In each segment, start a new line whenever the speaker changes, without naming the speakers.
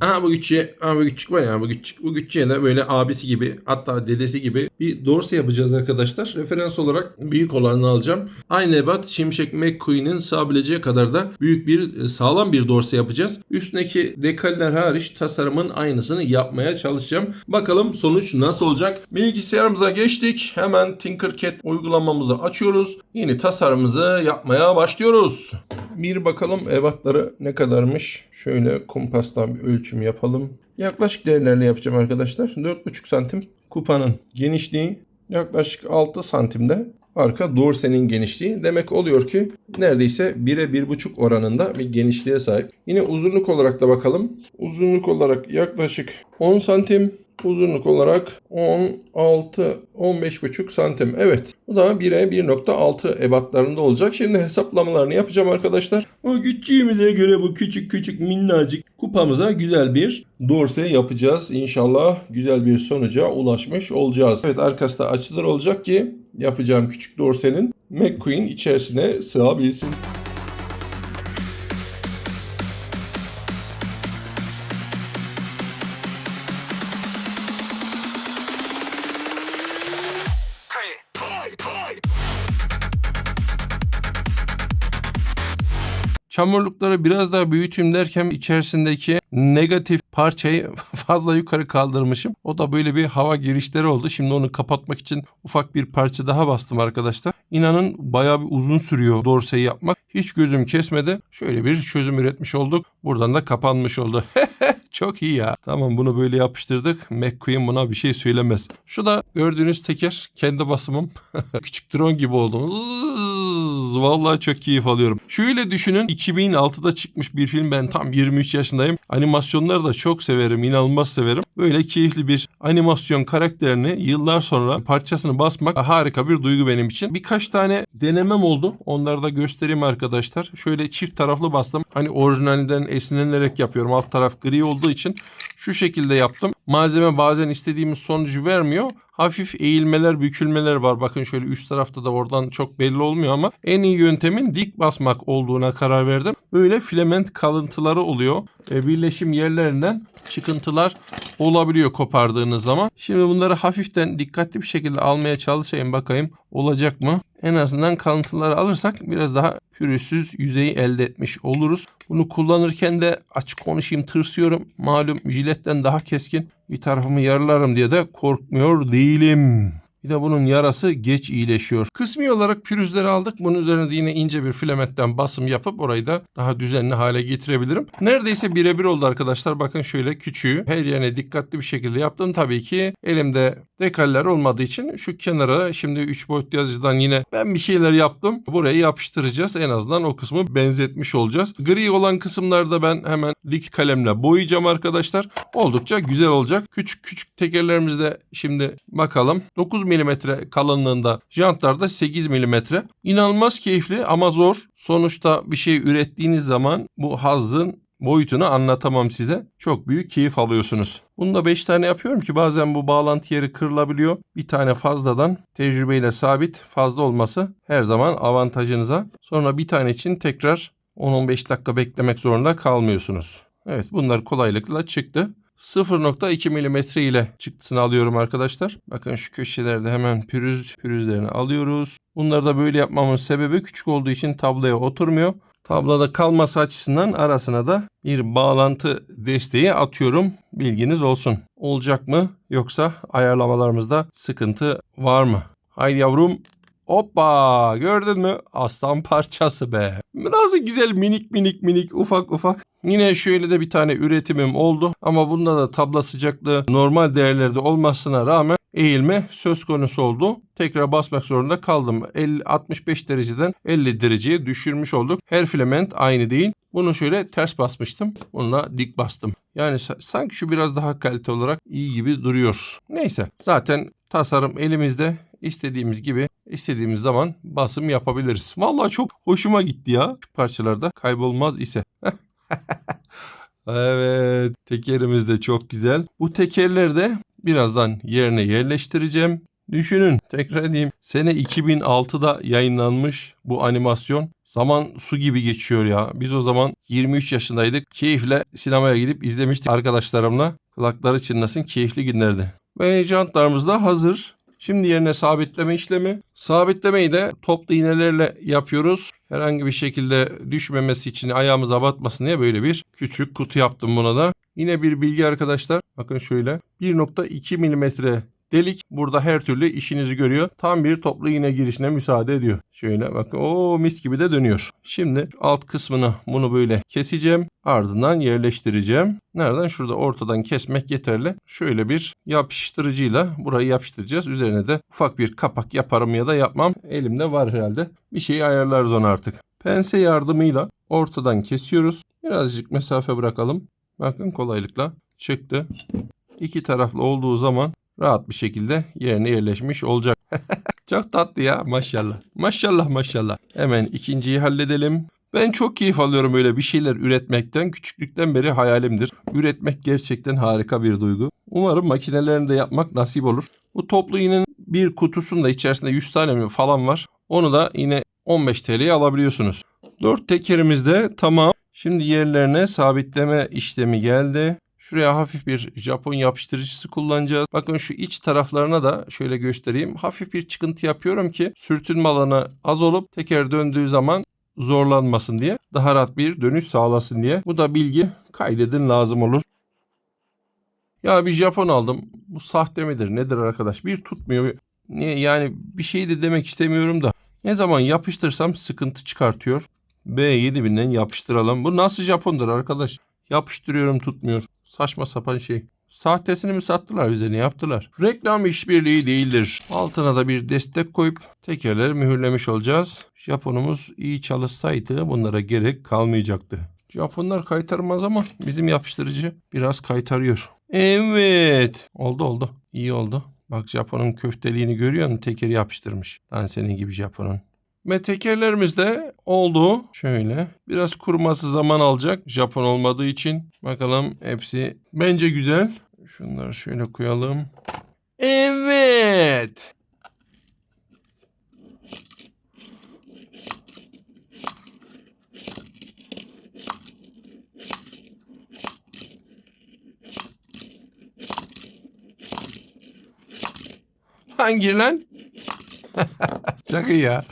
Aha bu güççüye, aha bu güççük var ya bu güççük. Bu güççüye de böyle abisi gibi hatta dedesi gibi bir dorse yapacağız arkadaşlar. Referans olarak büyük olanını alacağım. Aynı ebat Şimşek McQueen'in sığabileceği kadar da büyük bir e, sağlam bir dorse yapacağız. Üstündeki dekaller hariç tasarımın aynısını yapmaya çalışacağım. Bakalım sonuç nasıl olacak? Bilgisayarımıza geçtik. Hemen Tinkercad uygulamamızı açıyoruz. Yeni tasarımımızı yapmaya başlıyoruz. Bir bakalım ebatları ne kadarmış. Şöyle kumpastan bir ölçüm yapalım. Yaklaşık değerlerle yapacağım arkadaşlar. 4,5 santim kupanın genişliği. Yaklaşık 6 santimde arka dorsenin genişliği. Demek oluyor ki neredeyse 1'e 1,5 oranında bir genişliğe sahip. Yine uzunluk olarak da bakalım. Uzunluk olarak yaklaşık 10 santim. Uzunluk olarak 16 15,5 santim. Evet. Bu da 1'e 1.6 ebatlarında olacak. Şimdi hesaplamalarını yapacağım arkadaşlar. O küçüğümüze göre bu küçük küçük minnacık kupamıza güzel bir dorse yapacağız. İnşallah güzel bir sonuca ulaşmış olacağız. Evet arkası da açılır olacak ki yapacağım küçük dorsenin McQueen içerisine sığabilsin. Çamurlukları biraz daha büyüteyim derken içerisindeki negatif parçayı fazla yukarı kaldırmışım. O da böyle bir hava girişleri oldu. Şimdi onu kapatmak için ufak bir parça daha bastım arkadaşlar. İnanın bayağı bir uzun sürüyor dorseyi yapmak. Hiç gözüm kesmedi. Şöyle bir çözüm üretmiş olduk. Buradan da kapanmış oldu. Çok iyi ya. Tamam bunu böyle yapıştırdık. McQueen buna bir şey söylemez. Şu da gördüğünüz teker kendi basımım. Küçük drone gibi oldu. Vallahi çok keyif alıyorum. Şöyle düşünün 2006'da çıkmış bir film ben tam 23 yaşındayım. Animasyonları da çok severim inanılmaz severim. Böyle keyifli bir animasyon karakterini yıllar sonra parçasını basmak harika bir duygu benim için. Birkaç tane denemem oldu. Onları da göstereyim arkadaşlar. Şöyle çift taraflı bastım. Hani orijinalinden esinlenerek yapıyorum. Alt taraf gri olduğu için şu şekilde yaptım. Malzeme bazen istediğimiz sonucu vermiyor. Hafif eğilmeler, bükülmeler var. Bakın şöyle üst tarafta da oradan çok belli olmuyor ama en iyi yöntemin dik basmak olduğuna karar verdim. Böyle filament kalıntıları oluyor. E, birleşim yerlerinden çıkıntılar olabiliyor kopardığınız zaman. Şimdi bunları hafiften dikkatli bir şekilde almaya çalışayım bakayım olacak mı? En azından kalıntıları alırsak biraz daha pürüzsüz yüzeyi elde etmiş oluruz. Bunu kullanırken de açık konuşayım tırsıyorum. Malum jiletten daha keskin bir tarafımı yaralarım diye de korkmuyor değilim. Bir de bunun yarası geç iyileşiyor. Kısmi olarak pürüzleri aldık. Bunun üzerine yine ince bir filamentten basım yapıp orayı da daha düzenli hale getirebilirim. Neredeyse birebir oldu arkadaşlar. Bakın şöyle küçüğü her yerine dikkatli bir şekilde yaptım. Tabii ki elimde dekaller olmadığı için şu kenara şimdi 3 boyutlu yazıcıdan yine ben bir şeyler yaptım. Buraya yapıştıracağız. En azından o kısmı benzetmiş olacağız. Gri olan kısımlarda ben hemen lik kalemle boyayacağım arkadaşlar. Oldukça güzel olacak. Küçük küçük tekerlerimizde şimdi bakalım. 9 mm kalınlığında jantlarda 8 mm. İnanılmaz keyifli ama zor. Sonuçta bir şey ürettiğiniz zaman bu hazzın boyutunu anlatamam size. Çok büyük keyif alıyorsunuz. Bunu da 5 tane yapıyorum ki bazen bu bağlantı yeri kırılabiliyor. Bir tane fazladan tecrübeyle sabit fazla olması her zaman avantajınıza. Sonra bir tane için tekrar 10-15 dakika beklemek zorunda kalmıyorsunuz. Evet bunlar kolaylıkla çıktı. 0.2 mm ile çıktısını alıyorum arkadaşlar. Bakın şu köşelerde hemen pürüz pürüzlerini alıyoruz. Bunları da böyle yapmamın sebebi küçük olduğu için tabloya oturmuyor. Tabloda kalması açısından arasına da bir bağlantı desteği atıyorum. Bilginiz olsun. Olacak mı yoksa ayarlamalarımızda sıkıntı var mı? Haydi yavrum Hoppa gördün mü? Aslan parçası be. Nasıl güzel minik minik minik ufak ufak. Yine şöyle de bir tane üretimim oldu. Ama bunda da tabla sıcaklığı normal değerlerde olmasına rağmen eğilme söz konusu oldu. Tekrar basmak zorunda kaldım. 50, 65 dereceden 50 dereceye düşürmüş olduk. Her filament aynı değil. Bunu şöyle ters basmıştım. Bununla dik bastım. Yani sa- sanki şu biraz daha kalite olarak iyi gibi duruyor. Neyse zaten tasarım elimizde. İstediğimiz gibi istediğimiz zaman basım yapabiliriz. Vallahi çok hoşuma gitti ya. Şu parçalarda kaybolmaz ise. evet tekerimiz de çok güzel. Bu tekerleri de birazdan yerine yerleştireceğim. Düşünün tekrar edeyim. Sene 2006'da yayınlanmış bu animasyon. Zaman su gibi geçiyor ya. Biz o zaman 23 yaşındaydık. Keyifle sinemaya gidip izlemiştik arkadaşlarımla. Kulakları çınlasın keyifli günlerdi. Ve jantlarımız da hazır. Şimdi yerine sabitleme işlemi. Sabitlemeyi de toplu iğnelerle yapıyoruz. Herhangi bir şekilde düşmemesi için ayağımıza batmasın diye böyle bir küçük kutu yaptım buna da. Yine bir bilgi arkadaşlar. Bakın şöyle 1.2 milimetre delik burada her türlü işinizi görüyor. Tam bir toplu iğne girişine müsaade ediyor. Şöyle bakın o mis gibi de dönüyor. Şimdi alt kısmını bunu böyle keseceğim. Ardından yerleştireceğim. Nereden? Şurada ortadan kesmek yeterli. Şöyle bir yapıştırıcıyla burayı yapıştıracağız. Üzerine de ufak bir kapak yaparım ya da yapmam. Elimde var herhalde. Bir şeyi ayarlarız onu artık. Pense yardımıyla ortadan kesiyoruz. Birazcık mesafe bırakalım. Bakın kolaylıkla çıktı. İki taraflı olduğu zaman rahat bir şekilde yerine yerleşmiş olacak. çok tatlı ya maşallah. Maşallah maşallah. Hemen ikinciyi halledelim. Ben çok keyif alıyorum böyle bir şeyler üretmekten. Küçüklükten beri hayalimdir. Üretmek gerçekten harika bir duygu. Umarım makinelerini de yapmak nasip olur. Bu toplu iğnenin bir kutusunda içerisinde 100 tane falan var. Onu da yine 15 TL'ye alabiliyorsunuz. 4 tekerimiz de tamam. Şimdi yerlerine sabitleme işlemi geldi. Şuraya hafif bir Japon yapıştırıcısı kullanacağız. Bakın şu iç taraflarına da şöyle göstereyim. Hafif bir çıkıntı yapıyorum ki sürtünme alanı az olup teker döndüğü zaman zorlanmasın diye. Daha rahat bir dönüş sağlasın diye. Bu da bilgi kaydedin lazım olur. Ya bir Japon aldım. Bu sahte midir nedir arkadaş? Bir tutmuyor. Yani bir şey de demek istemiyorum da. Ne zaman yapıştırsam sıkıntı çıkartıyor. B7000'den yapıştıralım. Bu nasıl Japondur arkadaş? Yapıştırıyorum tutmuyor. Saçma sapan şey. Sahtesini mi sattılar bize ne yaptılar? Reklam işbirliği değildir. Altına da bir destek koyup tekerleri mühürlemiş olacağız. Japonumuz iyi çalışsaydı bunlara gerek kalmayacaktı. Japonlar kaytarmaz ama bizim yapıştırıcı biraz kaytarıyor. Evet. Oldu oldu. İyi oldu. Bak Japon'un köfteliğini görüyor musun? Tekeri yapıştırmış. Lan senin gibi Japon'un. Ve tekerlerimiz de oldu. Şöyle. Biraz kuruması zaman alacak. Japon olmadığı için. Bakalım hepsi bence güzel. Şunları şöyle koyalım. Evet. Hangi lan? Çok iyi ya.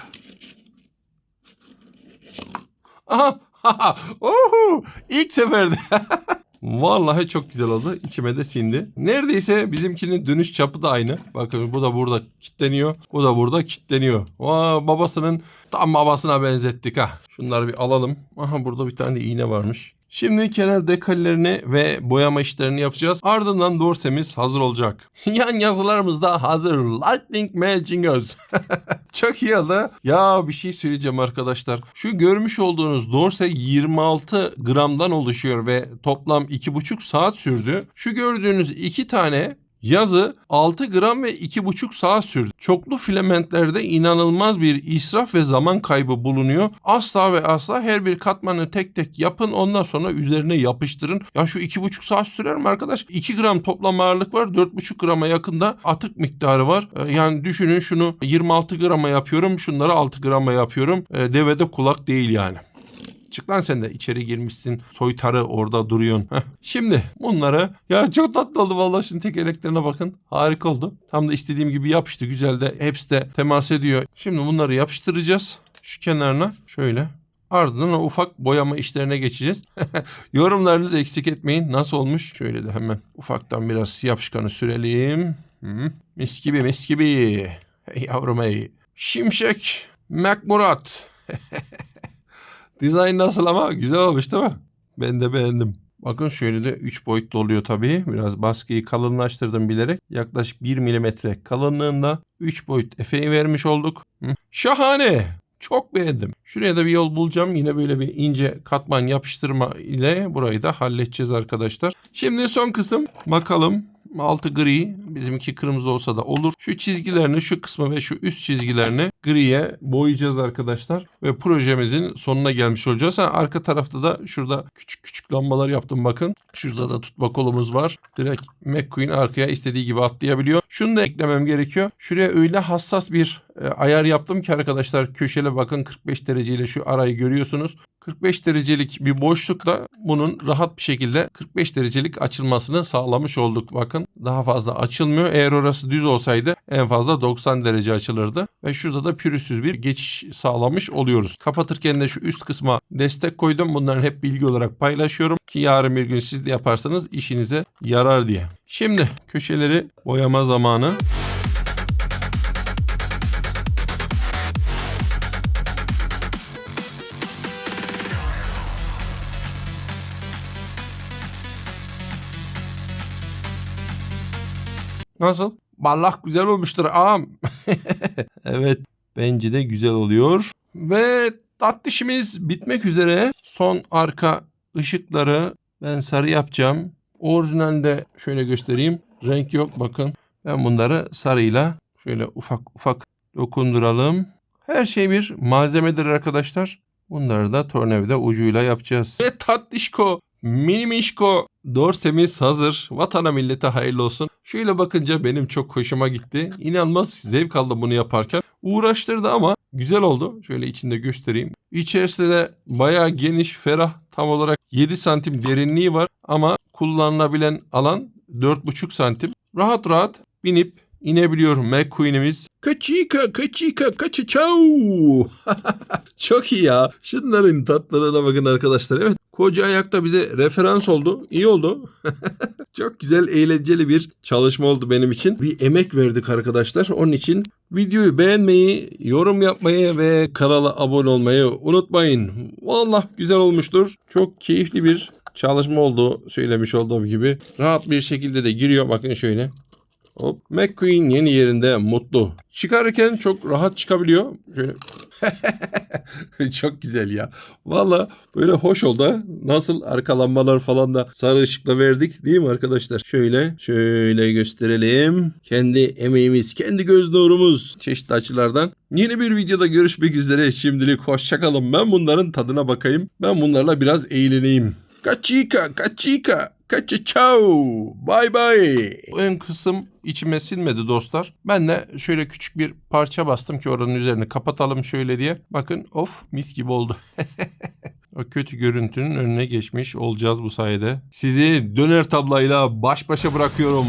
Aha. Ohu! İlk seferde. Vallahi çok güzel oldu. İçime de sindi. Neredeyse bizimkinin dönüş çapı da aynı. Bakın bu da burada kilitleniyor. Bu da burada kilitleniyor. Aa, babasının tam babasına benzettik ha. Şunları bir alalım. Aha burada bir tane iğne varmış. Şimdi kenar dekallerini ve boyama işlerini yapacağız. Ardından dorsemiz hazır olacak. Yan yazılarımız da hazır. Lightning Magingos. Çok iyi oldu. Ya bir şey söyleyeceğim arkadaşlar. Şu görmüş olduğunuz dorse 26 gramdan oluşuyor ve toplam 2,5 saat sürdü. Şu gördüğünüz iki tane Yazı 6 gram ve 2,5 saat sürdü. Çoklu filamentlerde inanılmaz bir israf ve zaman kaybı bulunuyor. Asla ve asla her bir katmanı tek tek yapın ondan sonra üzerine yapıştırın. Ya şu 2,5 saat sürer mi arkadaş? 2 gram toplam ağırlık var 4,5 grama yakında atık miktarı var. Ee, Yani düşünün şunu 26 grama yapıyorum şunları 6 grama yapıyorum. Ee, Devede kulak değil yani. Çık lan sen de içeri girmişsin. Soytarı orada duruyorsun. Şimdi bunları ya çok tatlı oldu vallahi şimdi tekerleklerine bakın. Harika oldu. Tam da istediğim gibi yapıştı. Güzel de hepsi de temas ediyor. Şimdi bunları yapıştıracağız. Şu kenarına şöyle. Ardından ufak boyama işlerine geçeceğiz. Yorumlarınızı eksik etmeyin. Nasıl olmuş? Şöyle de hemen ufaktan biraz yapışkanı sürelim. Mis gibi mis gibi. Hey yavrum hey. Şimşek Mekmurat. Dizayn nasıl ama güzel olmuş değil mi? Ben de beğendim. Bakın şöyle de 3 boyutlu oluyor tabii. Biraz baskıyı kalınlaştırdım bilerek. Yaklaşık 1 milimetre kalınlığında 3 boyut efeyi vermiş olduk. Şahane. Çok beğendim. Şuraya da bir yol bulacağım. Yine böyle bir ince katman yapıştırma ile burayı da halledeceğiz arkadaşlar. Şimdi son kısım. Bakalım. Altı gri. Bizimki kırmızı olsa da olur. Şu çizgilerini şu kısmı ve şu üst çizgilerini griye boyayacağız arkadaşlar. Ve projemizin sonuna gelmiş olacağız. Ha, arka tarafta da şurada küçük küçük lambalar yaptım bakın. Şurada da tutma kolumuz var. Direkt McQueen arkaya istediği gibi atlayabiliyor. Şunu da eklemem gerekiyor. Şuraya öyle hassas bir e, ayar yaptım ki arkadaşlar köşele bakın 45 dereceyle şu arayı görüyorsunuz. 45 derecelik bir boşlukla bunun rahat bir şekilde 45 derecelik açılmasını sağlamış olduk. Bakın daha fazla açılmıyor. Eğer orası düz olsaydı en fazla 90 derece açılırdı. Ve şurada da pürüzsüz bir geçiş sağlamış oluyoruz. Kapatırken de şu üst kısma destek koydum. Bunların hep bilgi olarak paylaşıyorum ki yarın bir gün siz de yaparsanız işinize yarar diye. Şimdi köşeleri boyama zamanı. Nasıl? Ballak güzel olmuştur ağam. evet bence de güzel oluyor. Ve tatlışımız bitmek üzere. Son arka ışıkları ben sarı yapacağım. Orijinalde şöyle göstereyim. Renk yok bakın. Ben bunları sarıyla şöyle ufak ufak dokunduralım. Her şey bir malzemedir arkadaşlar. Bunları da tornavida ucuyla yapacağız. Ve tatlışko, mini mişko, dorsemiz hazır. Vatana millete hayırlı olsun. Şöyle bakınca benim çok hoşuma gitti. İnanılmaz zevk aldım bunu yaparken. Uğraştırdı ama güzel oldu. Şöyle içinde göstereyim. İçerisinde de bayağı geniş, ferah. Tam olarak 7 santim derinliği var. Ama kullanılabilen alan 4,5 santim. Rahat rahat binip inebiliyorum McQueen'imiz. Kaçika kaçika kaçıçau. Çok iyi ya. Şunların tatlarına bakın arkadaşlar. Evet koca ayakta bize referans oldu. İyi oldu. Çok güzel eğlenceli bir çalışma oldu benim için. Bir emek verdik arkadaşlar. Onun için videoyu beğenmeyi, yorum yapmayı ve kanala abone olmayı unutmayın. Vallahi güzel olmuştur. Çok keyifli bir çalışma oldu söylemiş olduğum gibi. Rahat bir şekilde de giriyor. Bakın şöyle. Hop, McQueen yeni yerinde mutlu. Çıkarırken çok rahat çıkabiliyor. Çok güzel ya. Valla böyle hoş oldu. Nasıl arkalanmalar falan da sarı ışıkla verdik değil mi arkadaşlar? Şöyle şöyle gösterelim. Kendi emeğimiz, kendi göz nurumuz çeşitli açılardan. Yeni bir videoda görüşmek üzere. Şimdilik hoşçakalın. Ben bunların tadına bakayım. Ben bunlarla biraz eğleneyim. Kaçika, kaçika. Kaçı çao. Bay bay. Ön kısım içime sinmedi dostlar. Ben de şöyle küçük bir parça bastım ki oranın üzerini kapatalım şöyle diye. Bakın of mis gibi oldu. o kötü görüntünün önüne geçmiş olacağız bu sayede. Sizi döner tablayla baş başa bırakıyorum.